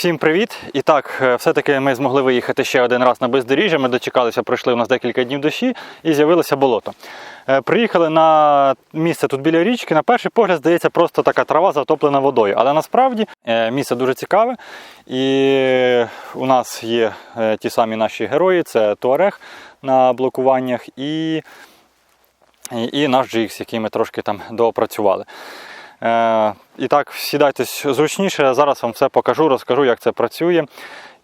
Всім привіт! І так, е, все-таки ми змогли виїхати ще один раз на бездоріжжя. Ми дочекалися, пройшли у нас декілька днів дощі і з'явилося болото. Е, Приїхали на місце тут біля річки. На перший погляд здається просто така трава затоплена водою. Але насправді е, місце дуже цікаве. І у нас є ті самі наші герої: це Туарег на блокуваннях і, і наш GX, який ми трошки там доопрацювали. Е, і так, сідайтесь зручніше. Зараз вам все покажу, розкажу, як це працює.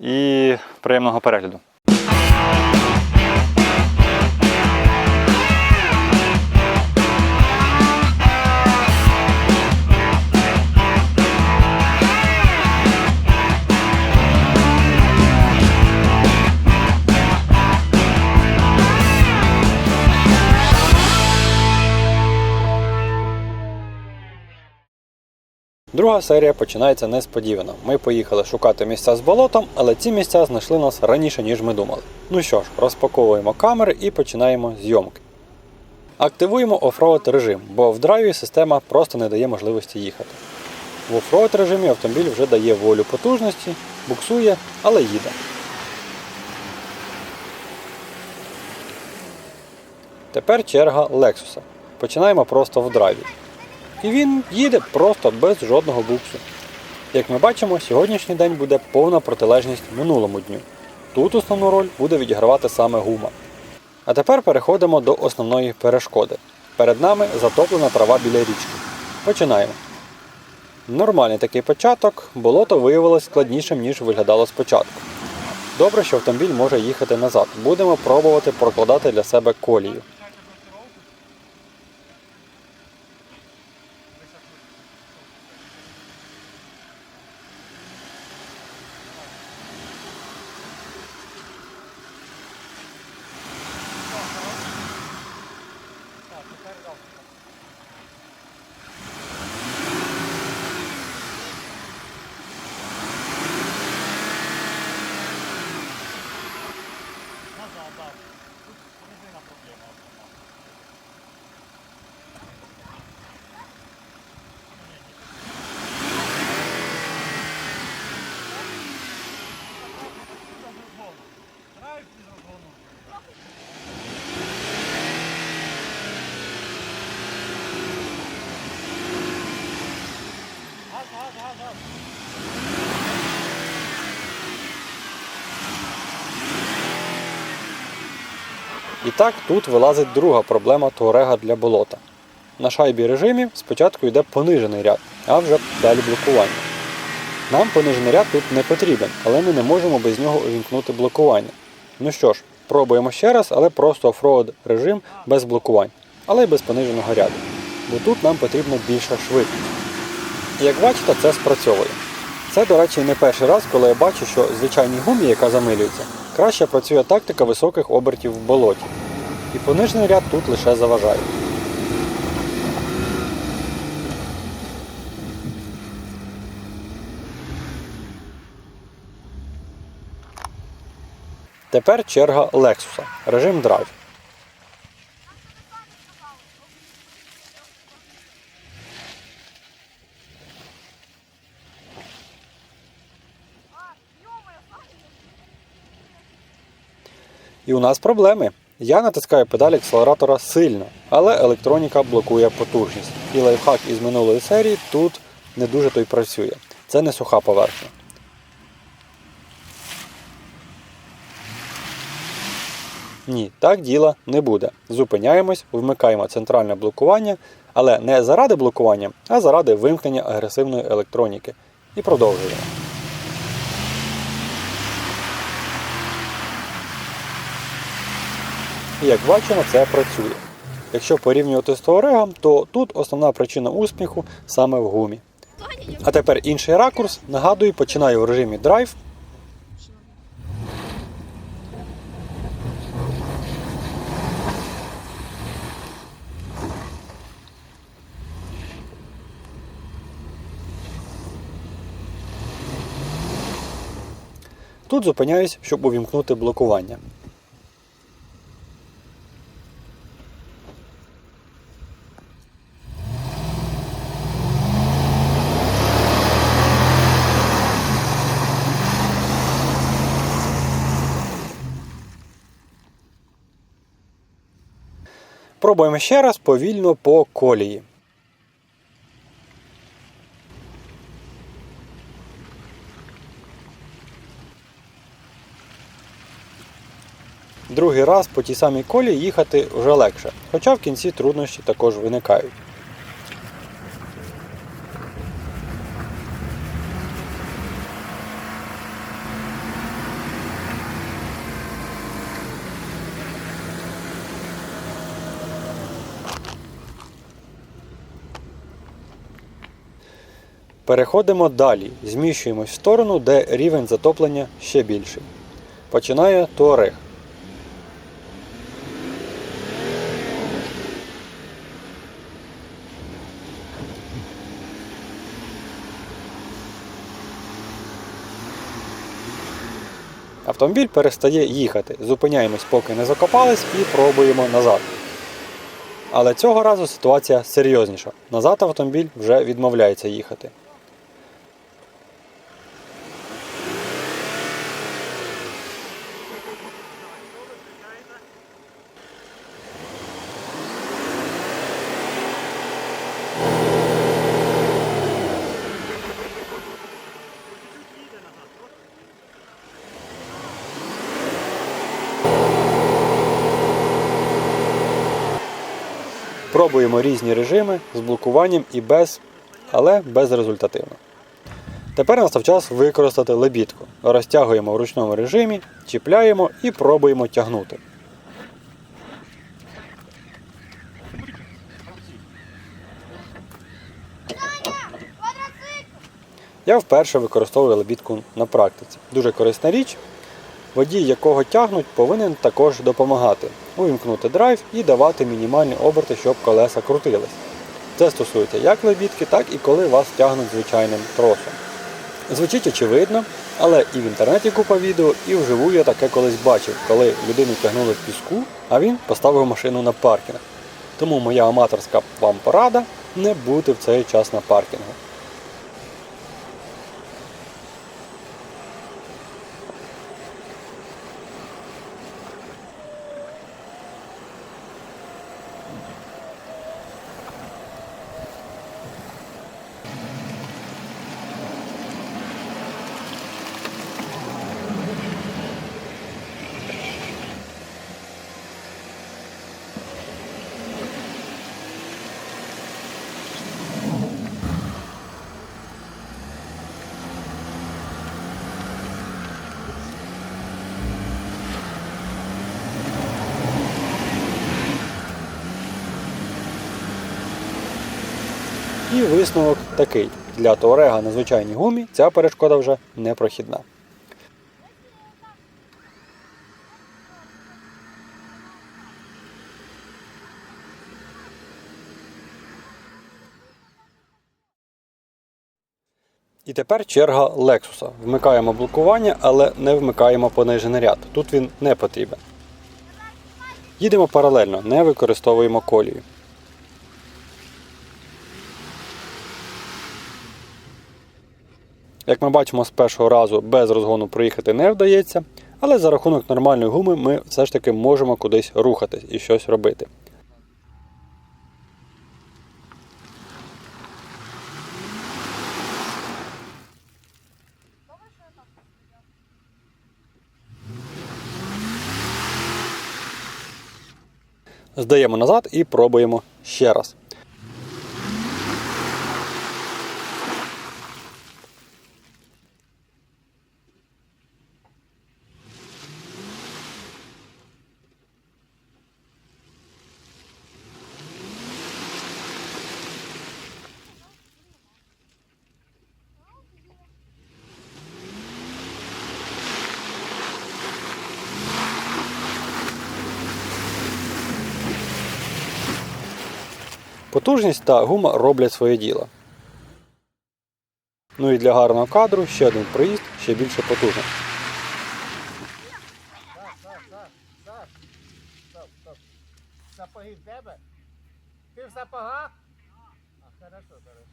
І приємного перегляду. Друга серія починається несподівано. Ми поїхали шукати місця з болотом, але ці місця знайшли нас раніше, ніж ми думали. Ну що ж, розпаковуємо камери і починаємо зйомки. Активуємо офроуд режим, бо в драйві система просто не дає можливості їхати. В офроуд режимі автомобіль вже дає волю потужності, буксує, але їде. Тепер черга Lexus. Починаємо просто в драйві. І він їде просто без жодного буксу. Як ми бачимо, сьогоднішній день буде повна протилежність минулому дню. Тут основну роль буде відігравати саме гума. А тепер переходимо до основної перешкоди. Перед нами затоплена трава біля річки. Починаємо. Нормальний такий початок, болото виявилось складнішим, ніж виглядало спочатку. Добре, що автомобіль може їхати назад. Будемо пробувати прокладати для себе колію. Так тут вилазить друга проблема туарега для болота. На шайбі режимі спочатку йде понижений ряд, а вже далі блокування. Нам понижений ряд тут не потрібен, але ми не можемо без нього увімкнути блокування. Ну що ж, пробуємо ще раз, але просто офроуд режим без блокувань, але й без пониженого ряду. Бо тут нам потрібна більша швидкість. Як бачите, це спрацьовує. Це, до речі, не перший раз, коли я бачу, що звичайній гумі, яка замилюється, краще працює тактика високих обертів в болоті. І понижений ряд тут лише заважає. Тепер черга Lexus. Режим драйв. І у нас проблеми. Я натискаю педаль акселератора сильно, але електроніка блокує потужність. І лайфхак із минулої серії тут не дуже той працює. Це не суха поверхня. Ні, так діла не буде. Зупиняємось, вмикаємо центральне блокування, але не заради блокування, а заради вимкнення агресивної електроніки. І продовжуємо. І як бачимо, це працює. Якщо порівнювати з Туарегом, то тут основна причина успіху саме в гумі. А тепер інший ракурс. Нагадую, починаю в режимі драйв. Тут зупиняюсь, щоб увімкнути блокування. Спробуємо ще раз повільно по колії. Другий раз по тій самій колії їхати вже легше, хоча в кінці труднощі також виникають. Переходимо далі, зміщуємось в сторону, де рівень затоплення ще більший. Починає Туарег. Автомобіль перестає їхати. Зупиняємось, поки не закопались, і пробуємо назад. Але цього разу ситуація серйозніша. Назад автомобіль вже відмовляється їхати. Пробуємо різні режими з блокуванням і без, але безрезультативно. Тепер настав час використати лебідку. Розтягуємо в ручному режимі, чіпляємо і пробуємо тягнути. Я вперше використовую лебідку на практиці. Дуже корисна річ. Водій, якого тягнуть, повинен також допомагати, увімкнути драйв і давати мінімальні оберти, щоб колеса крутились. Це стосується як лебідки, так і коли вас тягнуть звичайним тросом. Звучить очевидно, але і в інтернеті купа відео, і вживу я таке колись бачив, коли людину тягнули в піску, а він поставив машину на паркінг. Тому моя аматорська вам порада не бути в цей час на паркінгу. І висновок такий: для Туарега на звичайній гумі ця перешкода вже не прохідна. І тепер черга Lexus. Вмикаємо блокування, але не вмикаємо понижений ряд. Тут він не потрібен. Їдемо паралельно, не використовуємо колію. Як ми бачимо, з першого разу без розгону проїхати не вдається, але за рахунок нормальної гуми ми все ж таки можемо кудись рухатись і щось робити. Здаємо назад і пробуємо ще раз. Потужність та гума роблять своє діло. Ну і для гарного кадру ще один проїзд, ще більше потужний. Сапоги в тебе? Ти в сапогах? А, хорошо, хорошо.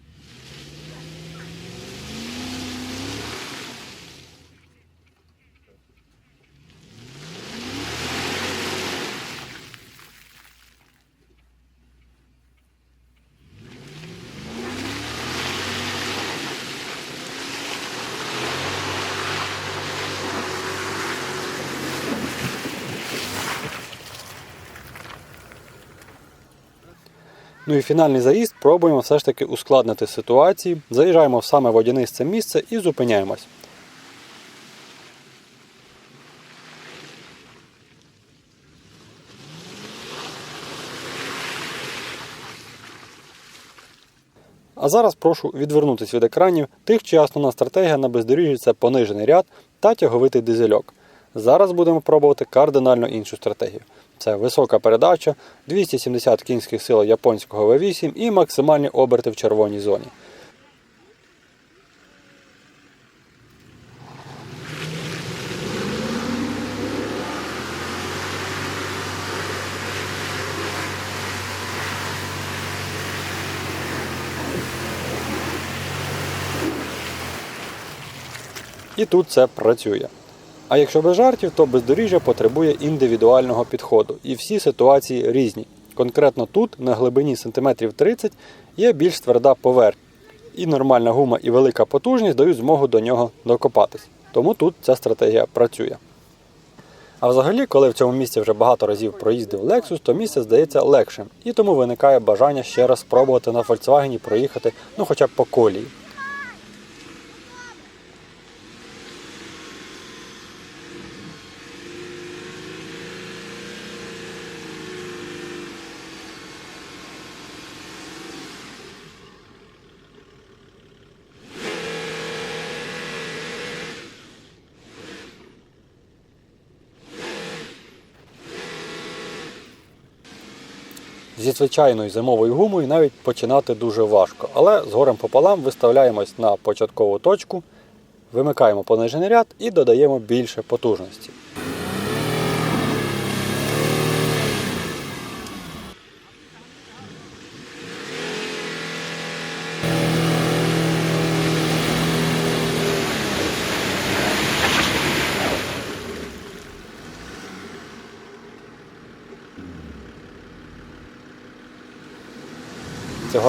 Ну і фінальний заїзд пробуємо все ж таки ускладнити ситуації. Заїжджаємо в саме водянисте місце і зупиняємось. А зараз прошу відвернутися від екранів тих, чия основна стратегія на бездоріжжі це понижений ряд та тяговитий дизельок. Зараз будемо пробувати кардинально іншу стратегію. Це висока передача, 270 кінських сил японського V8 і максимальні оберти в червоній зоні. І тут це працює. А якщо без жартів, то бездоріжжя потребує індивідуального підходу, і всі ситуації різні. Конкретно тут, на глибині сантиметрів 30, є більш тверда поверхня. І нормальна гума і велика потужність дають змогу до нього докопатись. Тому тут ця стратегія працює. А взагалі, коли в цьому місці вже багато разів проїздив Lexus, то місце здається легшим, і тому виникає бажання ще раз спробувати на Volkswagen проїхати ну хоча б по колії. Зі звичайною зимовою гумою навіть починати дуже важко, але з горем пополам виставляємось на початкову точку, вимикаємо понижений ряд і додаємо більше потужності.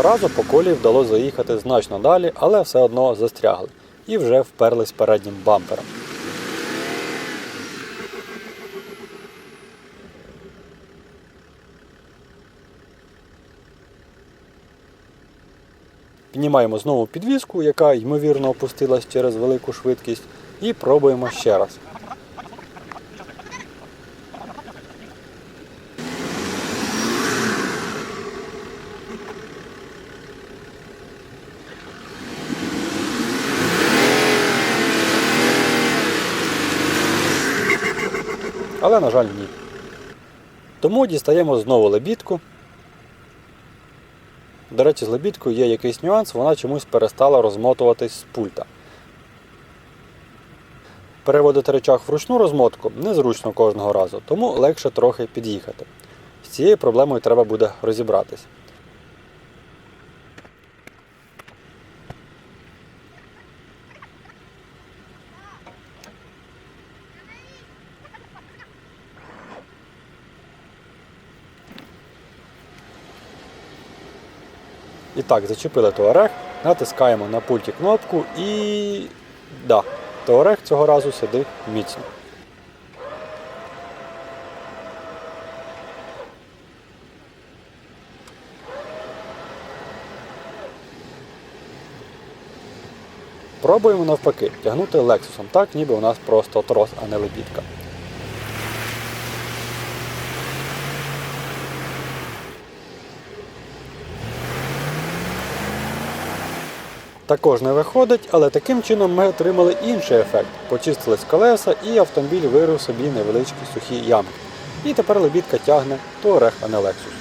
Разу по колії вдалося заїхати значно далі, але все одно застрягли і вже вперлись переднім бампером. Піднімаємо знову підвіску, яка ймовірно опустилась через велику швидкість, і пробуємо ще раз. Але, на жаль, ні. Тому дістаємо знову лебідку. До речі, з лебідкою є якийсь нюанс, вона чомусь перестала розмотуватись з пульта. Переводити речах вручну розмотку незручно кожного разу, тому легше трохи під'їхати. З цією проблемою треба буде розібратись. І так, зачепили туарег, натискаємо на пульті кнопку і. Да, туарег цього разу сидить міцно. Пробуємо навпаки тягнути лексусом так, ніби у нас просто трос, а не лебідка. Також не виходить, але таким чином ми отримали інший ефект. Почистились колеса і автомобіль вирив собі невеличкі сухі ямки. І тепер лебідка тягне Touareg, а не Lexus.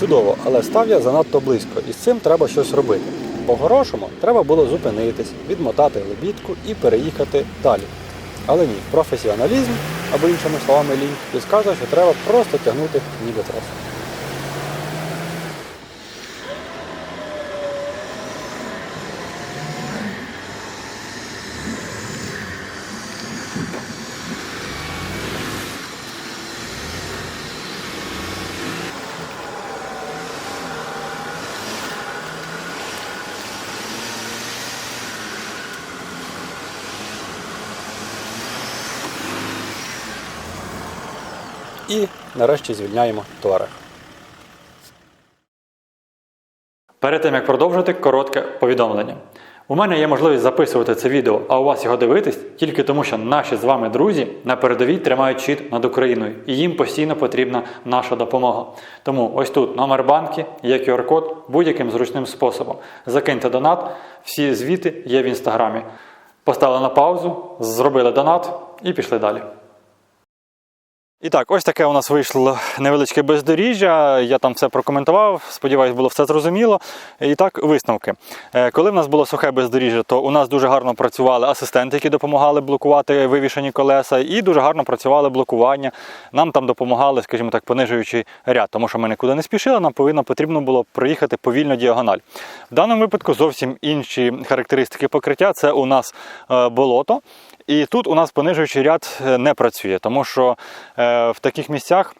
Чудово, але став я занадто близько, і з цим треба щось робити. По-хорошому треба було зупинитись, відмотати лебідку і переїхати далі. Але ні, професіоналізм, або іншими словами лінь, підказує, що треба просто тягнути ніби трос. І нарешті звільняємо туарег. Перед тим як продовжити, коротке повідомлення. У мене є можливість записувати це відео, а у вас його дивитись тільки тому, що наші з вами друзі на передовій тримають щит над Україною, і їм постійно потрібна наша допомога. Тому ось тут номер банки, є QR-код будь-яким зручним способом. Закиньте донат, всі звіти є в інстаграмі. Поставили на паузу, зробили донат і пішли далі. І так, ось таке у нас вийшло невеличке бездоріжжя. Я там все прокоментував. Сподіваюсь, було все зрозуміло. І так, висновки. Е, Коли в нас було сухе бездоріжжя, то у нас дуже гарно працювали асистенти, які допомагали блокувати вивішені колеса, і дуже гарно працювали блокування. Нам там допомагали, скажімо так, понижуючи ряд, тому що ми нікуди не спішили. Нам повинно потрібно було проїхати повільно діагональ. В даному випадку зовсім інші характеристики покриття. Це у нас е, болото. І тут у нас понижуючий ряд е, не працює, тому що е, в таких місцях.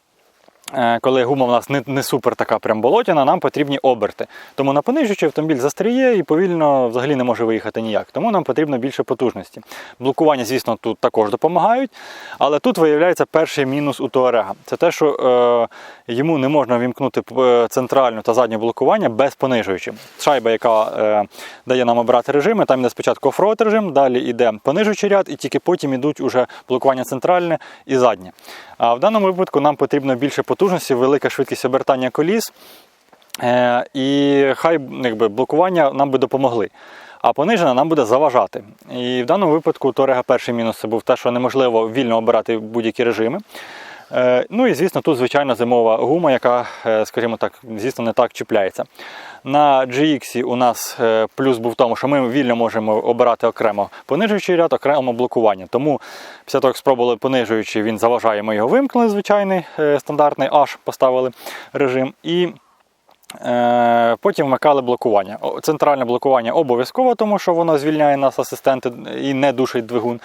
Е, Коли гума в нас не, не супер така прям болотяна, нам потрібні оберти. Тому на понижуючий автомобіль застріє і повільно взагалі не може виїхати ніяк. Тому нам потрібно більше потужності. Блокування, звісно, тут також допомагають. Але тут виявляється перший мінус у Туарега. Це те, що е, йому не можна вімкнути е, центральну та заднє блокування без понижуючим. Шайба, яка е, дає нам обрати режими, там йде спочатку оффроуд режим, далі йде понижуючий ряд, і тільки потім йдуть уже блокування центральне і заднє. А в даному випадку нам потрібно більше потужності, велика швидкість обертання коліс. Е, і хай якби, блокування нам би допомогли. А понижена нам буде заважати. І в даному випадку Торега перший мінус це був те, що неможливо вільно обирати будь-які режими. Е, Ну і звісно, тут звичайно зимова гума, яка, е, скажімо так, звісно, не так чіпляється. На GX у нас е, плюс був в тому, що ми вільно можемо обирати окремо понижуючий ряд, окремо блокування. Тому після того, як спробували понижуючий, він заважає, ми його вимкнули, звичайний стандартний H поставили режим. І Потім вмикали блокування. Центральне блокування обов'язково, тому що воно звільняє нас асистенти і не душить двигун.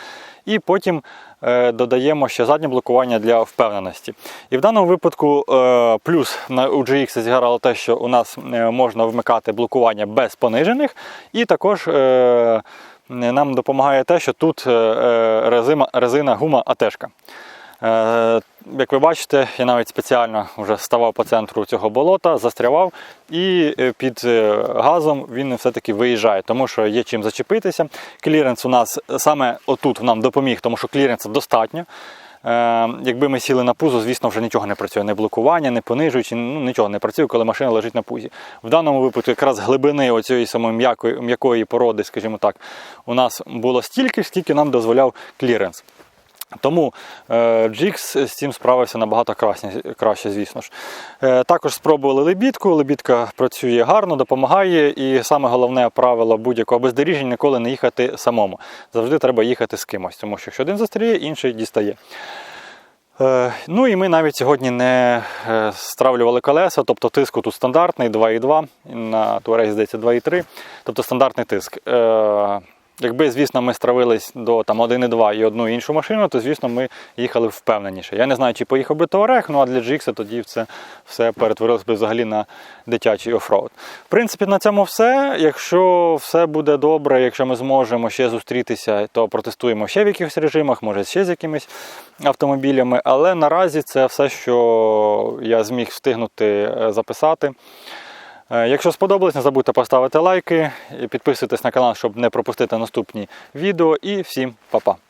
І потім е, додаємо ще заднє блокування для впевненості. І в даному випадку е, плюс на у GX зіграло те, що у нас е, можна вмикати блокування без понижених, і також е, нам допомагає те, що тут е, е, резина, резина гума АТшка. Е, Як ви бачите, я навіть спеціально вже ставав по центру цього болота, застрявав, і е, під е, газом він все-таки виїжджає, тому що є чим зачепитися. Кліренс у нас саме отут нам допоміг, тому що кліренса достатньо. Якби ми сіли на пузо, звісно, вже нічого не працює, не блокування, не понижуючи, ну нічого не працює, коли машина лежить на пузі. В даному випадку, якраз глибини оцієї самої м'якої породи, скажімо так, у нас було стільки, скільки нам дозволяв кліренс. Тому е, GX з цим справився набагато краще, звісно ж. Е, також спробували лебідку. Лебідка працює гарно, допомагає. І саме головне правило будь-якого бездоріжжя ніколи не їхати самому. Завжди треба їхати з кимось, тому що якщо один застріє, інший дістає. Е, Ну і ми навіть сьогодні не стравлювали колеса, тобто тиск тут стандартний 2,2, на Туарегі, здається, 2,3, тобто стандартний тиск. Якби, звісно, ми стравились до там, 1,2 і одну іншу машину, то, звісно, ми їхали впевненіше. Я не знаю, чи поїхав би Туарег, ну а для GX тоді це все перетворилось би взагалі на дитячий офроуд. В принципі, на цьому все. Якщо все буде добре, якщо ми зможемо ще зустрітися, то протестуємо ще в якихось режимах, може ще з якимись автомобілями. Але наразі це все, що я зміг встигнути е, записати. Е, Якщо сподобалось, не забудьте поставити лайки, і підписуйтесь на канал, щоб не пропустити наступні відео. І всім па-па!